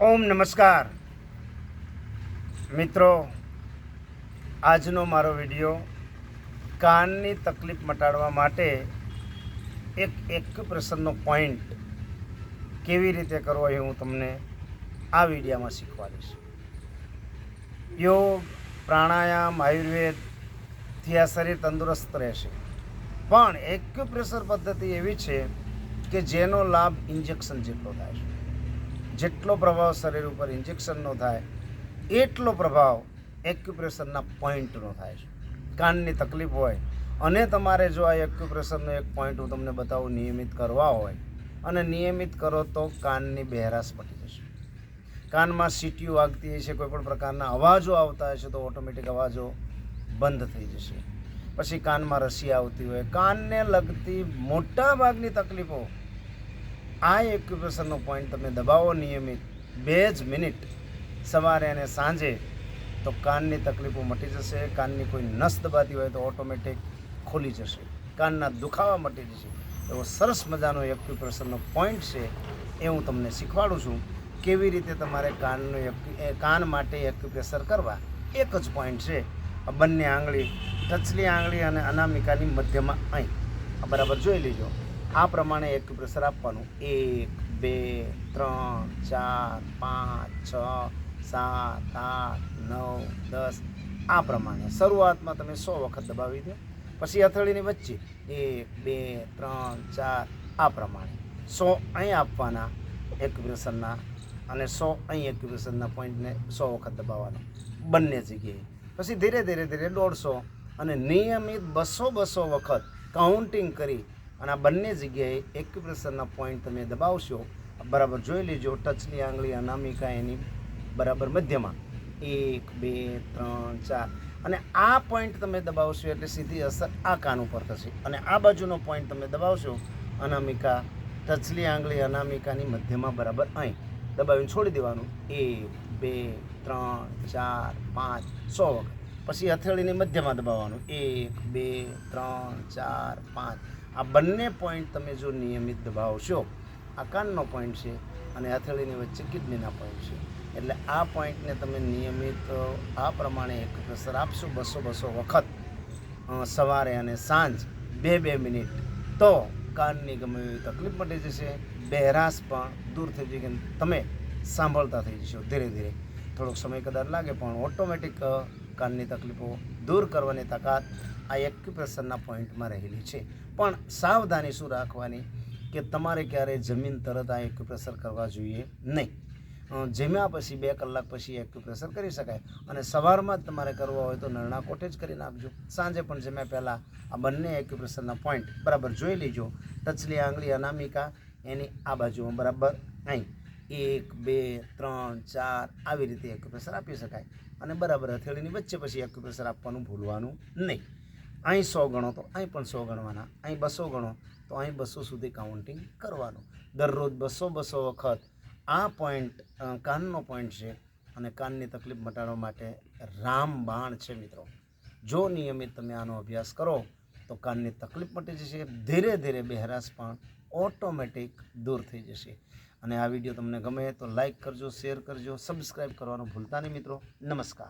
ઓમ નમસ્કાર. મિત્રો, આજનો મારો વીડિયો કાનની તકલીફ મટાડવા માટે એક એક પ્રસન્નનો પોઈન્ટ કેવી રીતે કરવો એ હું તમને આ વિડીયામાં શીખવાડીશ યોગ, પ્રાણાયામ આયુર્વેદથી આ શરીર તંદુરસ્ત રહેશે. પણ એક્યુપ્રેશર પદ્ધતિ એવી છે કે જેનો લાભ ઇન્જેક્શન જેટલો થાય છે. જેટલો પ્રભાવ શરીર ઉપર ઇન્જેક્શનનો થાય, એટલો પ્રભાવ એક્યુપ્રેશરના પોઈન્ટનો થાય છે. કાનની તકલીફ હોય, અને તમારે જો આ એક્યુપ્રેશરનો એક પોઈન્ટ હું તમને બતાવું, નિયમિત કરવા હોય, અને નિયમિત કરો તો કાનની બહેરાશ પટી જશે. કાનમાં સીટીઓ વાગતી હશે કોઈ પણ પ્રકારના અવાજો આવતા હશે, તો ઓટોમેટિક અવાજો બંધ થઈ જશે. પછી કાનમાં રસી આવતી હોય, કાનને લગતી મોટા ભાગની તકલીફો આ એક્યુપ્રેશરનો પોઈન્ટ તમે દબાવો નિયમિત બે જ મિનિટ. સવારે અને સાંજે તો કાનની તકલીફો મટી જશે, કાનની કોઈ નસ દબાતી હોય તો ઓટોમેટિક ખોલી જશે. કાનના દુખાવા મટી જશે. એવો સરસ મજાનો એક્યુપ્રેશરનો પોઈન્ટ છે એ હું તમને શીખવાડું છું. કેવી રીતે તમારે કાનનું કાન માટે એક્યુપ્રેશર કરવા? એક જ પોઈન્ટ છે. આ બંને આંગળી, ટચલી આંગળી અને અનામિકાની મધ્યમાં અહીં. આ બરાબર જોઈ લેજો. આ પ્રમાણે એક્યુપ્રેશર આપવાનું. એક, બે, ત્રણ, ચાર, પાંચ, છ, સાત, આઠ, નવ, દસ. આ પ્રમાણે. શરૂઆતમાં તમે સો વખત દબાવી દો. પછી હથેળીની વચ્ચે. એક, બે, ત્રણ, ચાર. આ પ્રમાણે. સો અહીં આપવાના એક્યુપ્રેશરના અને સો અહીં એક્યુપ્રેશરના પોઈન્ટને સો વખત દબાવવાનો. બંને જગ્યાએ. પછી ધીરે ધીરે ધીરે દોઢસો અને નિયમિત બસો બસો વખત કાઉન્ટિંગ કરી અને આ બંને જગ્યાએ એક્યુપ્રેશરના પોઈન્ટ તમે દબાવશો બરાબર જોઈ લેજો, ટચની આંગળી, અનામિકા એની બરાબર મધ્યમાં. એક, બે, ત્રણ, ચાર. અને આ પોઈન્ટ તમે દબાવશો એટલે સીધી અસર આ કાન ઉપર થશે. અને આ બાજુનો પોઈન્ટ તમે દબાવશો, અનામિકા ટચલી આંગળી, અનામિકાની મધ્યમાં બરાબર અહીં. દબાવીને છોડી દેવાનું. એક, બે, ત્રણ, ચાર, પાંચ, સો વખત. પછી હથેળીની મધ્યમાં દબાવવાનું. એક, બે, ત્રણ, ચાર, પાંચ. આ બંને પોઈન્ટ તમે જો નિયમિત દબાવશો, આ કાનનો પોઈન્ટ છે અને હથેળીની વચ્ચે કિડનીના પોઈન્ટ છે. એટલે આ પોઈન્ટને તમે નિયમિત આ પ્રમાણે એક પ્રેશર આપશો બસો બસો વખત સવારે અને સાંજ બે બે મિનિટ. તો કાનની ગમે એવી તકલીફ મટી જશે બહેરાશ પણ દૂર થઈ જશે તમે સાંભળતા થઈ જશો ધીરે ધીરે. થોડોક સમય કદાચ લાગે પણ ઓટોમેટિક કાનની તકલીફો દૂર કરવાની તાકાત આ એક્યુપ્રેશનના પોઈન્ટમાં રહેલી છે. પણ સાવધાની શું રાખવાની કે તમારે ક્યારેય જમીન તરત આ એક્યુપ્રેશર કરવા જોઈએ નહીં. જમ્યા પછી બે કલાક પછી એક્યુપ્રેશર કરી શકાય. અને સવારમાં જ તમારે કરવા હોય તો નરણા કોઠે જ કરી નાખજો. સાંજે પણ જમ્યા પહેલાં આ બંને એક્યુપ્રેશરના પોઈન્ટ બરાબર જોઈ લેજો. ટચલી આંગળી અનામિકા, એની આ બાજુમાં બરાબર અહીં. એક, બે, ત્રણ, ચાર આવી રીતે એક્યુપ્રેશર આપી શકાય. અને બરાબર હથેળીની વચ્ચે પછી એક્યુપ્રેશર આપવાનું ભૂલવાનું નહીં. અહીં સો ગણો તો અહીં પણ સો ગણવાના, અહીં બસો ગણો તો અહીં બસો સુધી કાઉન્ટિંગ કરવાનું. દરરોજ બસો બસો વખત આ પોઈન્ટ કાનનો પોઈન્ટ છે અને કાનની તકલીફ મટાડવા માટે રામબાણ છે મિત્રો. જો નિયમિત તમે આનો અભ્યાસ કરો તો કાનની તકલીફ મટી જશે, ધીરે ધીરે બહેરાશ પણ ઓટોમેટિક દૂર થઈ જશે. અને આ વીડિયો તમને ગમે તો લાઈક કરજો શેર કરજો સબસ્ક્રાઈબ કરવાનું ભૂલતા નહીં મિત્રો. નમસ્કાર.